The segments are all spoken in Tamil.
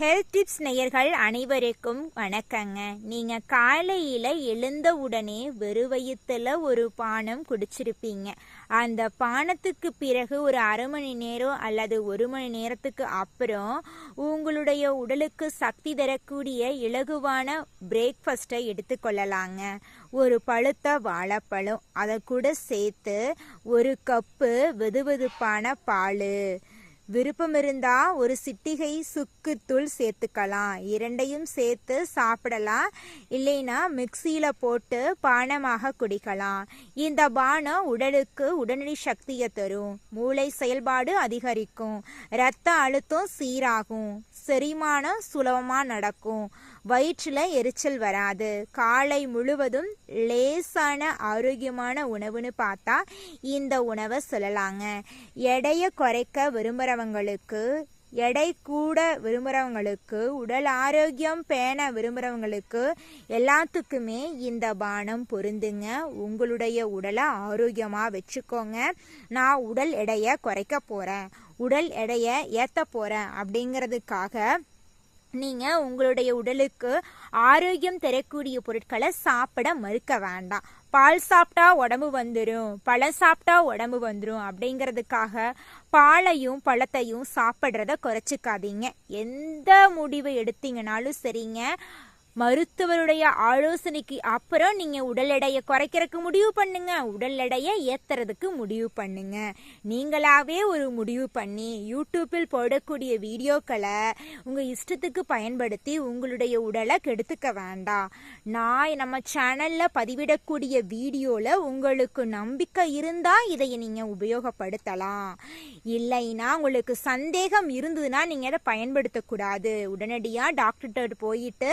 ஹெல்த் டிப்ஸ் நேயர்கள் அனைவருக்கும் வணக்கங்க. நீங்க காலையில எழுந்த உடனே வெறும் வயிற்றுல ஒரு பானம் குடிச்சிருப்பீங்க. அந்த பானத்துக்கு பிறகு ஒரு அரை மணி நேரம் அல்லது ஒரு மணி நேரத்துக்கு அப்புறம் உங்களுடைய உடலுக்கு சக்தி தரக்கூடிய இலகுவான பிரேக்ஃபாஸ்ட்டை எடுத்துக்கொள்ளலாங்க. ஒரு பழுத்த வாழைப்பழம் அதை கூட சேர்த்து ஒரு கப்பு வெதுவெதுப்பான பால் விருப்பம் இருந்தா ஒரு சிட்டிகை சுக்குத்தூள் சேர்த்துக்கலாம். இரண்டையும் சேர்த்து சாப்பிடலாம். இல்லைன்னா மிக்சியில போட்டு பானமாக குடிக்கலாம். இந்த பானம் உடலுக்கு உடனடி சக்தியை தரும். மூளை செயல்பாடு அதிகரிக்கும். இரத்த அழுத்தம் சீராகும். செரிமானம் சுலபமா நடக்கும். வயிற்றில் எரிச்சல் வராது. காலை முழுவதும் லேசான ஆரோக்கியமான உணவுன்னு பார்த்தா இந்த உணவை சொல்லலாங்க. எடையை குறைக்க விரும்புகிறவங்களுக்கு எடை கூட விரும்புகிறவங்களுக்கு உடல் ஆரோக்கியம் பேண விரும்புகிறவங்களுக்கு எல்லாத்துக்குமே இந்த பானம் பொருந்துங்க. உங்களுடைய உடலை ஆரோக்கியமாக வச்சுக்கோங்க. நான் உடல் எடையை குறைக்க போகிறேன் உடல் எடையை ஏற்ற போகிறேன் அப்படிங்கிறதுக்காக நீங்கள் உங்களுடைய உடலுக்கு ஆரோக்கியம் தரக்கூடிய பொருட்களை சாப்பிட மறுக்க வேண்டாம். பால் சாப்பிட்டா உடம்பு வந்துடும் பழம் சாப்பிட்டா உடம்பு வந்துடும் அப்படிங்கிறதுக்காக பாலையும் பழத்தையும் சாப்பிட்றத குறைச்சிக்காதீங்க. எந்த முடிவை எடுத்தீங்கனாலும் சரிங்க. மருத்துவருடைய ஆலோசனைக்கு அப்புறம் நீங்கள் உடல் எடையை குறைக்கிறதுக்கு முடிவு பண்ணுங்க. உடல் எடையை ஏற்றுறதுக்கு முடிவு பண்ணுங்க. நீங்களாவே ஒரு முடிவு பண்ணி யூடியூப்பில் போடக்கூடிய வீடியோக்களை உங்கள் இஷ்டத்துக்கு பயன்படுத்தி உங்களுடைய உடலை கெடுத்துக்க வேண்டாம். நான் நம்ம சேனலில் பதிவிடக்கூடிய வீடியோவில் உங்களுக்கு நம்பிக்கை இருந்தால் இதை நீங்கள் உபயோகப்படுத்தலாம். இல்லைன்னா உங்களுக்கு சந்தேகம் இருந்ததுன்னா நீங்கள் அதை பயன்படுத்தக்கூடாது. உடனடியாக டாக்டர்கிட்ட போயிட்டு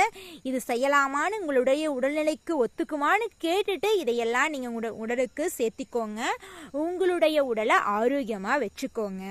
இது செய்யலாமான்னு உங்களுடைய உடல்நிலைக்கு ஒத்துக்குமான்னு கேட்டுட்டு இதையெல்லாம் நீங்கள் உட உடலுக்கு சேர்த்திக்கோங்க. உங்களுடைய உடலை ஆரோக்கியமாக வச்சுக்கோங்க.